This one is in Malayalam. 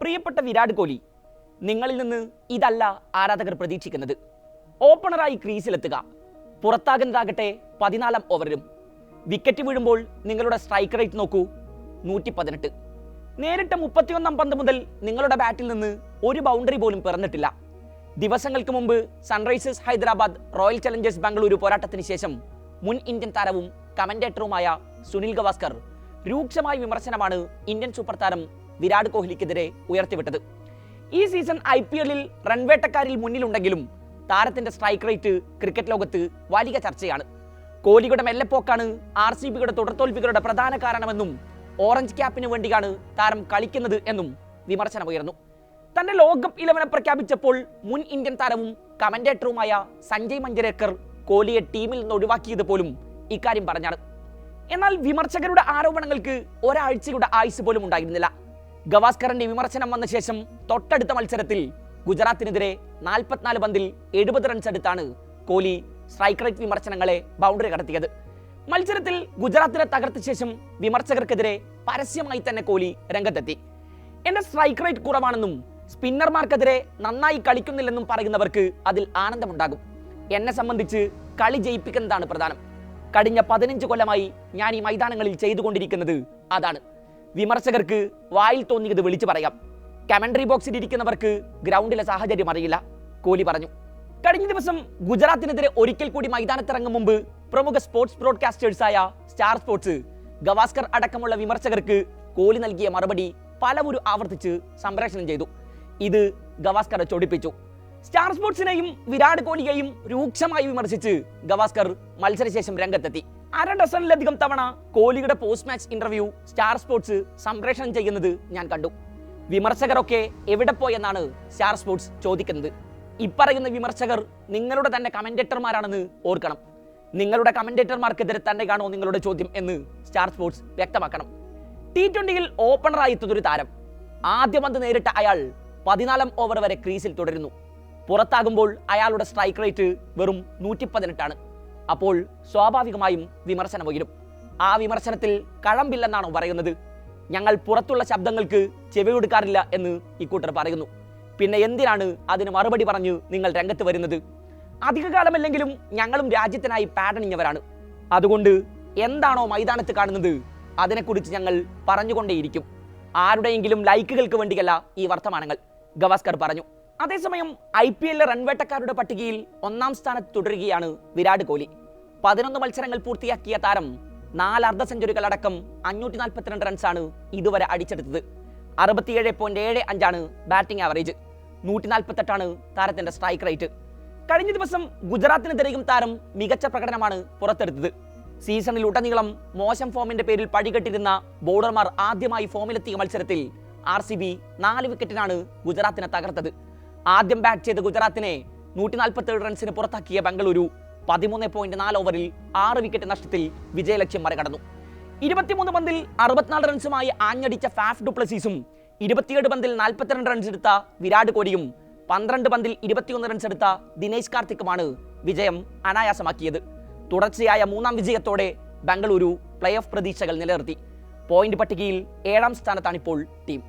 പ്രിയപ്പെട്ട വിരാട് കോഹ്ലി നിങ്ങളിൽ നിന്ന് ഇതല്ല ആരാധകർ പ്രതീക്ഷിക്കുന്നത്. ഓപ്പണറായി ക്രീസിലെത്തുക. പുറത്താകുന്നതാകട്ടെ പതിനാലാം ഓവറിലും. വിക്കറ്റ് വീഴുമ്പോൾ നിങ്ങളുടെ സ്ട്രൈക്ക് റേറ്റ് നോക്കൂ നൂറ്റി പതിനെട്ട് നേരിട്ട് മുപ്പത്തിയൊന്നാം പന്ത് മുതൽ നിങ്ങളുടെ ബാറ്റിൽ നിന്ന് ഒരു ബൗണ്ടറി പോലും പിറന്നിട്ടില്ല. ദിവസങ്ങൾക്ക് മുമ്പ് Sunrisers Hyderabad Royal Challengers Bengaluru പോരാട്ടത്തിന് ശേഷം മുൻ ഇന്ത്യൻ താരവും കമന്റേറ്ററുമായ സുനിൽ ഗവാസ്കർ രൂക്ഷമായ വിമർശനമാണ് ഇന്ത്യൻ സൂപ്പർ താരം വിരാട് കോഹ്ലിക്കെതിരെ ഉയർത്തിവിട്ടത്. ഈ സീസൺ ഐ പി എല്ലിൽ റൺവേട്ടക്കാരിൽ മുന്നിലുണ്ടെങ്കിലും താരത്തിന്റെ സ്ട്രൈക്ക് റേറ്റ് ക്രിക്കറ്റ് ലോകത്ത് വലിയ ചർച്ചയാണ്. കോഹ്ലിയുടെ മെല്ലെപ്പോക്കാണ് ആർ സി ബിയുടെ തുടർത്തോൽവികളുടെ പ്രധാന കാരണമെന്നും ഓറഞ്ച് ക്യാപ്പിന് വേണ്ടിയാണ് താരം കളിക്കുന്നത് എന്നും വിമർശനമുയർന്നു തന്റെ ലോകകപ്പ് ഇലവനെ പ്രഖ്യാപിച്ചപ്പോൾ മുൻ ഇന്ത്യൻ താരവും കമന്റേറ്ററുമായ സഞ്ജയ് മഞ്ജരേക്കർ കോഹ്ലിയെ ടീമിൽ നിന്ന് ഒഴിവാക്കിയത് പോലും ഇക്കാര്യം പറഞ്ഞാണ്. എന്നാൽ വിമർശകരുടെ ആരോപണങ്ങൾക്ക് ഒരാഴ്ചയുടെ ആയുസ് പോലും ഉണ്ടായിരുന്നില്ല. ഗവാസ്കറിന്റെ വിമർശനം വന്ന ശേഷം തൊട്ടടുത്ത മത്സരത്തിൽ ഗുജറാത്തിനെതിരെ നാൽപ്പത്തിനാല് പന്തിൽ എഴുപത് റൺസ് എടുത്താണ് കോഹ്ലി സ്ട്രൈക്ക് റേറ്റ് വിമർശനങ്ങളെ ബൗണ്ടറി കടത്തിയത്. മത്സരത്തിൽ ഗുജറാത്തിനെ തകർത്ത ശേഷം വിമർശകർക്കെതിരെ പരസ്യമായി തന്നെ കോഹ്ലി രംഗത്തെത്തി. എന്റെ സ്ട്രൈക്ക് റേറ്റ് കുറവാണെന്നും സ്പിന്നർമാർക്കെതിരെ നന്നായി കളിക്കുന്നില്ലെന്നും പറയുന്നവർക്ക് അതിൽ ആനന്ദമുണ്ടാകും. എന്നെ സംബന്ധിച്ച് കളി ജയിപ്പിക്കുന്നതാണ് പ്രധാനം. കഴിഞ്ഞ പതിനഞ്ച് കൊല്ലമായി ഞാൻ ഈ മൈതാനങ്ങളിൽ ചെയ്തുകൊണ്ടിരിക്കുന്നത് അതാണ്. വിമർശകർക്ക് വായിൽ തോന്നിയത് വിളിച്ചു പറയാം. കമന്ററി ബോക്സിൽ ഇരിക്കുന്നവർക്ക് ഗ്രൗണ്ടിലെ സാഹചര്യം അറിയില്ല. കോഹ്ലി പറഞ്ഞു. കഴിഞ്ഞ ദിവസം ഗുജറാത്തിനെതിരെ ഒരിക്കൽ കൂടി മൈതാനത്തിറങ്ങും മുമ്പ് പ്രമുഖ സ്പോർട്സ് ബ്രോഡ്കാസ്റ്റേഴ്സായ സ്റ്റാർ സ്പോർട്സ് ഗവാസ്കർ അടക്കമുള്ള വിമർശകർക്ക് കോഹ്ലി നൽകിയ മറുപടി പലവരും ആവർത്തിച്ച് സംപ്രേഷണം ചെയ്തു. ഇത് ഗവാസ്കറെ ചൊടിപ്പിച്ചു. സ്റ്റാർ സ്പോർട്സിനെയും വിരാട് കോഹ്ലിയെയും രൂക്ഷമായി വിമർശിച്ച് ഗവാസ്കർ മത്സരശേഷം രംഗത്തെത്തി. അര ഡസണിലധികം തവണ കോഹ്ലിയുടെ post match interview Star Sports സംപ്രേഷണം ചെയ്യുന്നത് ഞാൻ കണ്ടു. വിമർശകരൊക്കെ എവിടെ പോയെന്നാണ് സ്റ്റാർ സ്പോർട്സ് ചോദിക്കുന്നത്. ഇപ്പറയുന്ന വിമർശകർ നിങ്ങളുടെ തന്നെ കമന്റേറ്റർമാരാണെന്ന് ഓർക്കണം. നിങ്ങളുടെ കമന്റേറ്റർമാർക്കെതിരെ തന്നെയാണോ നിങ്ങളുടെ ചോദ്യം എന്ന് സ്റ്റാർ സ്പോർട്സ് വ്യക്തമാക്കണം. ടി ട്വന്റിയിൽ ഓപ്പണറായി എത്തുന്നൊരു താരം. ആദ്യ പന്ത് നേരിട്ട അയാൾ പതിനാലാം ഓവർ വരെ ക്രീസിൽ തുടരുന്നു. പുറത്താകുമ്പോൾ അയാളുടെ സ്ട്രൈക്ക് റേറ്റ് വെറും നൂറ്റി പതിനെട്ടാണ് അപ്പോൾ സ്വാഭാവികമായും വിമർശനം ഉയരും. ആ വിമർശനത്തിൽ കഴമ്പില്ലെന്നാണോ പറയുന്നത്? ഞങ്ങൾ പുറത്തുള്ള ശബ്ദങ്ങൾക്ക് ചെവിയൊടുക്കാറില്ല എന്ന് ഇക്കൂട്ടർ പറയുന്നു. പിന്നെ എന്തിനാണ് അതിന് മറുപടി പറഞ്ഞ് നിങ്ങൾ രംഗത്ത് വരുന്നത്? അധികകാലമല്ലെങ്കിലും ഞങ്ങളും രാജ്യത്തിനായി പാടണിഞ്ഞവരാണ്. അതുകൊണ്ട് എന്താണോ മൈതാനത്ത് കാണുന്നത് അതിനെക്കുറിച്ച് ഞങ്ങൾ പറഞ്ഞുകൊണ്ടേയിരിക്കും. ആരുടെയെങ്കിലും ലൈക്കുകൾക്ക് വേണ്ടിയല്ല ഈ വർത്തമാനങ്ങൾ. ഗവാസ്കർ പറഞ്ഞു. അതേസമയം ഐ പി എല്ലിലെ റൺവേട്ടക്കാരുടെ പട്ടികയിൽ ഒന്നാം സ്ഥാനത്ത് തുടരുകയാണ് വിരാട് കോഹ്ലി. പതിനൊന്ന് മത്സരങ്ങൾ പൂർത്തിയാക്കിയ താരം നാല് അർദ്ധ സെഞ്ചുറികൾ അടക്കം അഞ്ഞൂറ്റി നാൽപ്പത്തിരണ്ട് റൺസാണ് ഇതുവരെ അടിച്ചെടുത്തത്. അറുപത്തിയേഴ് പോയിന്റ് ഏഴ് അഞ്ചാണ് ബാറ്റിംഗ് ആവറേജ്. നൂറ്റി നാൽപ്പത്തെട്ടാണ് താരത്തിന്റെ സ്ട്രൈക്ക് റേറ്റ്. കഴിഞ്ഞ ദിവസം ഗുജറാത്തിനെതിരെയും താരം മികച്ച പ്രകടനമാണ് പുറത്തെടുത്തത്. സീസണിൽ ഉടനീളം മോശം ഫോമിന്റെ പേരിൽ പഴികെട്ടിരുന്ന ബൗളർമാർ ആദ്യമായി ഫോമിലെത്തിയ മത്സരത്തിൽ ആർ സി ബി നാല് വിക്കറ്റിനാണ് ഗുജറാത്തിനെ തകർത്തത്. ആദ്യം ബാറ്റ് ചെയ്ത ഗുജറാത്തിനെ നൂറ്റി നാൽപ്പത്തേഴ് റൺസിന് പുറത്താക്കിയ ബംഗളൂരു പതിമൂന്ന് പോയിന്റ് നാല് ഓവറിൽ ആറ് വിക്കറ്റ് നഷ്ടത്തിൽ വിജയലക്ഷ്യം മറികടന്നു. ഇരുപത്തിമൂന്ന് പന്തിൽ അറുപത്തിനാല് റൺസുമായി ആഞ്ഞടിച്ച ഫാഫ് ഡുപ്ലസീസും ഇരുപത്തിയേഴ് പന്തിൽ നാൽപ്പത്തിരണ്ട് റൺസ് എടുത്ത വിരാട് കോഹ്ലിയും പന്ത്രണ്ട് പന്തിൽ ഇരുപത്തിയൊന്ന് റൺസ് എടുത്ത ദിനേശ് കാർത്തിക്കുമാണ് വിജയം അനായാസമാക്കിയത്. തുടർച്ചയായ മൂന്നാം വിജയത്തോടെ ബംഗളൂരു പ്ലേ ഓഫ് പ്രതീക്ഷകൾ നിലനിർത്തി. പോയിന്റ് പട്ടികയിൽ ഏഴാം സ്ഥാനത്താണിപ്പോൾ ടീം